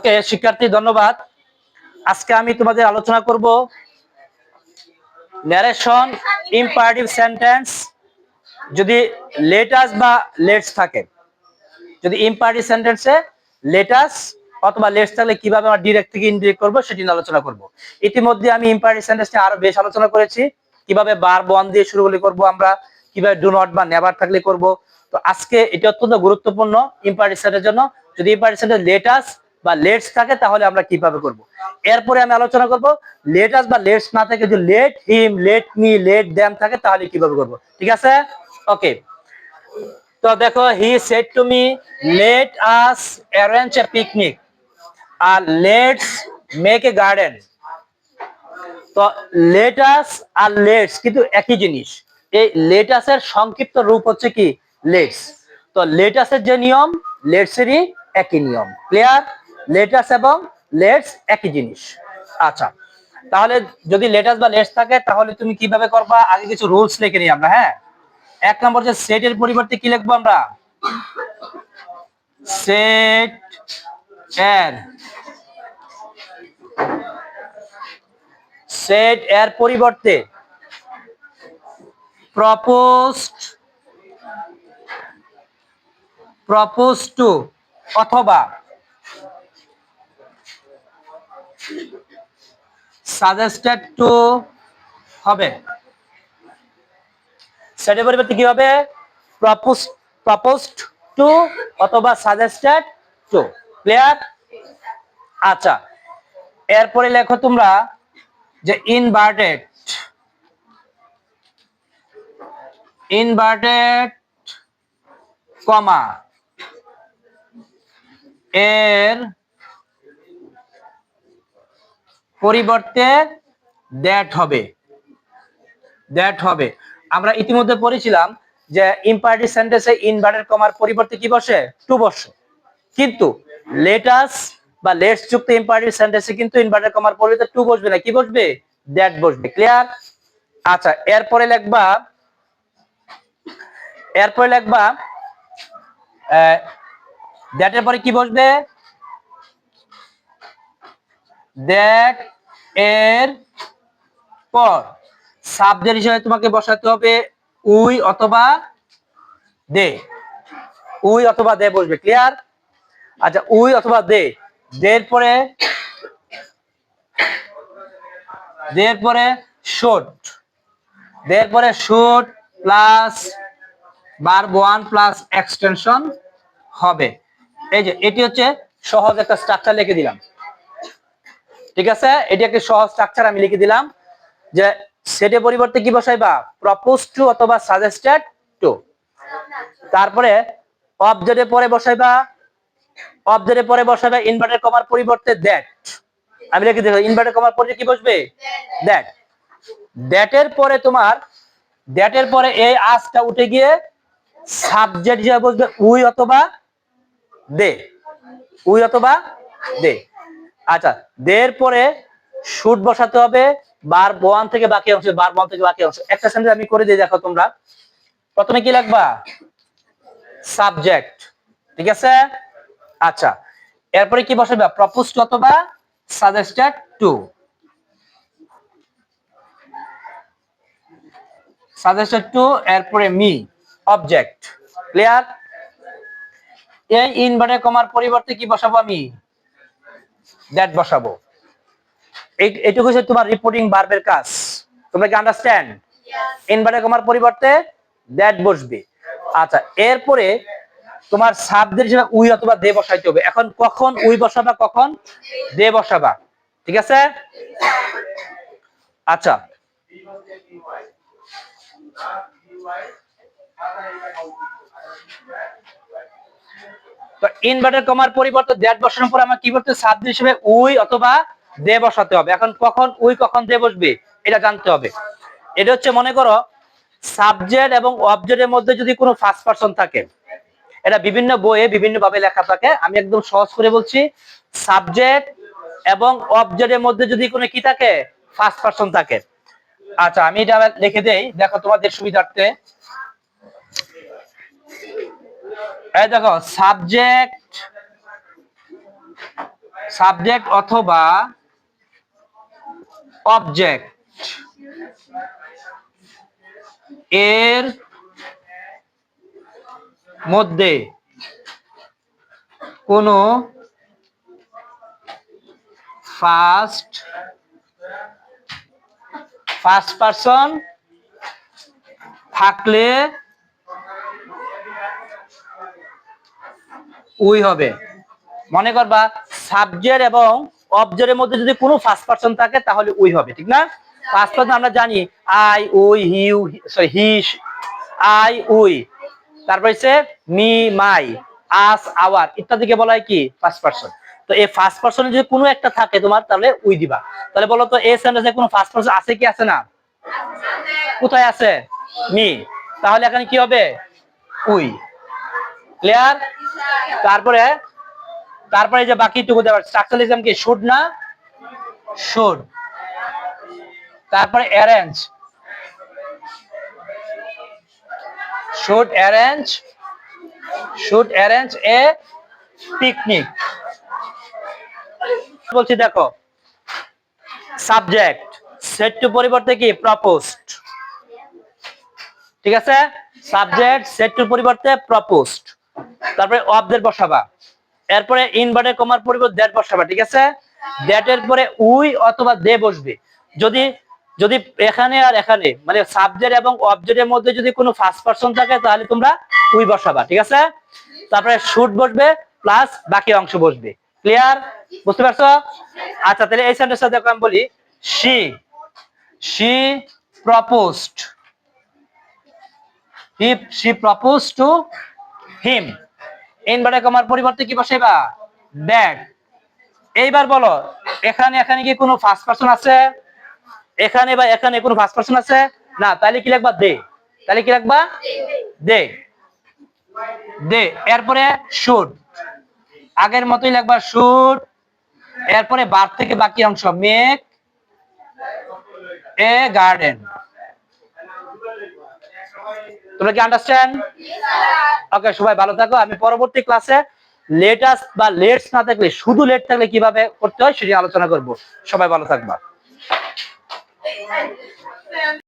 ওকে শিক্ষার্থী, ধন্যবাদ। আজকে আমি তোমাদের আলোচনা করব ন্যারেশন ইম্পারেটিভ সেন্টেন্স যদি লেটাস বা লেটস থাকে। যদি ইম্পারেটিভ সেন্টেন্সে লেটাস অথবা লেটস থাকলে কীভাবে আমরা ডিরেক্ট থেকে ইনডিরেক্ট করব সেটি নিয়ে আলোচনা করব। ইতিমধ্যে আমি ইম্পারেটিভ সেন্টেন্স নিয়ে আরও বেশ আলোচনা করেছি। কীভাবে বার বন দিয়ে শুরু হলে করব আমরা, কীভাবে ডু নট বা নেভার থাকলে করব। তো আজকে এটি অত্যন্ত গুরুত্বপূর্ণ ইম্পারেটিভ সেন্টেন্সের জন্য। যদি ইম্পারেটিভ সেন্টেন্স লেটাস বা লেটস থাকে, তাহলে আমরা কীভাবে করব? এরপরে আমি আলোচনা করব লেটাস বা লেটস না থাকে, যদি let him let me let them থাকে, তাহলে কীভাবে করব? ঠিক আছে? ওকে তো দেখো he said to me let us arrange a picnic R let's make a garden তো লেটাস আর লেটস কিন্তু একই জিনিস। এই লেটাসের সংক্ষিপ্ত রূপ হচ্ছে কি? লেটস তো লেটাসের যে নিয়ম লেটসেরই একই নিয়ম। ক্লিয়ার লেটাস এবং লেটস একই জিনিস। আচ্ছা তাহলে যদি লেটাস বা লেটস থাকে, তাহলে তুমি কীভাবে করবা? আগে কিছু রুলস লিখে নিই আমরা হ্যাঁ? এক নম্বর যে সেটের পরিবর্তে কি লিখব আমরা? সেট এর সেট এর পরিবর্তে প্রপোজড প্রপোজ টু অথবা সাজেস্টেড টু হবে। সেটের পরিবর্তে কি হবে? প্রপোজড টু অথবা সাজেস্টেড টু ক্লিয়ার আচ্ছা। এরপরে লেখো তোমরা যে ইনভার্টেড ইনভার্টেড কমা এর পরিবর্তে দ্যাট হবে। দ্যাট হবে। আমরা ইতিমধ্যে পড়েছিলাম যে ইম্পারেটিভ সেন্টেন্সে ইনভার্টেড কমার পরিবর্তে কি বসে? টু বসে। কিন্তু লেটাস বা লেটস যুক্ত ইম্পারেটিভ সেন্টেন্সে কিন্তু ইনভার্টেড কমার পরিবর্তে টু বসবে না। কি বসবে? দ্যাট বসবে। ক্লিয়ার আচ্ছা এরপরে লিখবা এরপরে লিখবা দ্যাটের পরে কি বসবে? দ্যাট এর পর। সাবজেক্ট হিসেবে তোমাকে বসাতে হবে উই অথবা দে। উই অথবা দে বসবে ক্লিয়ার আচ্ছা উই অথবা দে। দের পরে দের পরে শুট দের পরে শুট প্লাস বার ওয়ান প্লাস এক্সটেনশন হবে। এই যে, এটি হচ্ছে সহজ একটা স্ট্রাকচার লিখে দিলাম। ঠিক আছে? এটি একটা সহজ স্ট্রাকচার আমি লিখে দিলাম যে সেটের পরিবর্তে কি বসাইবা? প্রপোজ টু অথবা সাজেস্টেড টু তারপরে অবজেক্টের পরে বসাইবা অবজেক্টের পরে বসাইবা ইনভার্টেড কমার পরিবর্তে দ্যাট আমি লিখে দিলাম ইনভার্টেড কমার পরে কি বসবে? দ্যাট দ্যাটের পরে তোমার দ্যাটের পরে এই আজটা উঠে গিয়ে সাবজেক্ট হিসেবে বসবে উই অথবা দে। উই অথবা দে। আচ্ছা দের পরে শুট বসাতে হবে, বার ওয়ান থেকে বাকি অংশ, বার ওয়ান থেকে বাকি অংশ। একটা সেন্টেন্স আমি করে দিই, দেখো তোমরা। প্রথমে কি লিখবা সাবজেক্ট ঠিক আছে? আচ্ছা এরপরে কি বসাবে? প্রপোজ অথবা সাজেস্টেড টু সাজেস্টেড টু এরপরে মি অবজেক্ট ক্লিয়ার এই ইনভার্টেড কমার পরিবর্তে কি বসাবো আমি? দ্যাট বসাবো। এই- এইটুকু হচ্ছে তোমার রিপোর্টিং বার্বের কাজ। তোমরা কি আন্ডারস্ট্যান্ড ইনভার্টেড কমার পরিবর্তে দ্যাট বসবে। আচ্ছা এরপরে তোমার সাবজেক্ট হিসেবে উই অথবা দে বসাইতে হবে। এখন কখন উই বসাবা কখন দে বসাবা? ঠিক আছে? আচ্ছা। তো ইনভার্টেড কমার পরিবর্তে দ্যাট বসানোর পর আমার কি করতে সাবজেক্ট হিসেবে উই অথবা দে বসাতে হবে। এখন কখন উই, কখন দে বসবে, এটা জানতে হবে। এটা হচ্ছে মনে করো সাবজেক্ট এবং অবজেক্টের মধ্যে যদি কোনো ফার্স্ট পারসন থাকে, এটা বিভিন্ন বইয়ে বিভিন্ন ভাবে লেখা থাকে। আমি একদম সহজ করে বলছি সাবজেক্ট এবং অবজেক্টের মধ্যে যদি কোনো কি থাকে ফার্স্ট পারসন থাকে। আচ্ছা আমি এটা লিখে দেই। দেখো তোমাদের সুবিধার্থে। এই দেখো সাবজেক্ট সাবজেক্ট অথবা অবজেক্ট এর মধ্যে কোনো ফার্স্ট ফার্স্ট পারসন থাকলে উই হবে। মনে করবা সাবজেক্ট এবং অবজেক্টের মধ্যে যদি কোনো ফার্স্ট পারসন থাকে, তাহলে উই হবে, ঠিক না? ফার্স্ট পারসন আমরা জানি I we you sorry he I we. তারপর হচ্ছে মি মাই আস আওয়ার ইত্যাদিকে বলা হয় কি? ফার্স্ট পারসন তো এই ফার্স্ট পারসনে যদি কোনো একটা থাকে তোমার, তাহলে উই দিবা। তাহলে বলো তো এই সেন্টেন্সে কোনো ফার্স্ট পারসন আছে কি, আছে না? কোথায় আছে? মি তাহলে এখানে কি হবে? উই। ক্লিয়ার তারপরে তারপরে যে বাকিটুকু দেওয়ার স্ট্রাকচারালিজম কি? শুড না? শুড তারপরে arrange should arrange should arrange a picnic বলছি দেখো সাবজেক্ট সেট টু পরিবর্তে কি? প্রপোজড ঠিক আছে? সাবজেক্ট সেট টু পরিবর্তে প্রপোজড তারপরে অবদের বসাবা। এরপরে ইনভার্টেড কমার পরিবর্তে দ্যাট বসাবা, ঠিক আছে? দ্যাট এর পরে উই অথবা দে বসবে। যদি যদি এখানে আর এখানে মানে সাবজেক্ট এবং অবজেক্টের মধ্যে যদি কোনো ফার্স্ট পারসন থাকে, তাহলে তোমরা উই বসাবা, ঠিক আছে? তারপরে শুট বসবে প্লাস বাকি অংশ বসবে। ক্লিয়ার বুঝতে পারছ? আচ্ছা তাহলে এই সেন্টেন্সটা দেখো, আমি বলি she she proposed he she proposed to him inverted কমার পরিবর্তে কি বসাইবা? দ্যাট এইবার বলো, এখানে এখানে কি কোনো ফার্স্ট পারসন আছে? এখানে বা এখানে কোনো ফার্স্ট পারসন আছে? না, তাহলে কি লিখবা দে। তাহলে কি লিখবা দে। দে। এরপরে শুড আগের মতোই লিখবা শুড এরপরে বার থেকে বাকি অংশ মেক এ গার্ডেন তোমরা কি আন্ডারস্ট্যান্ড ওকে সবাই ভালো থাকো। আমি পরবর্তী ক্লাসে লেটাস বা লেটস না থাকলে, শুধু লেট থাকলে কীভাবে করতে হয় সেটি আলোচনা করব। সবাই ভালো থাকবা।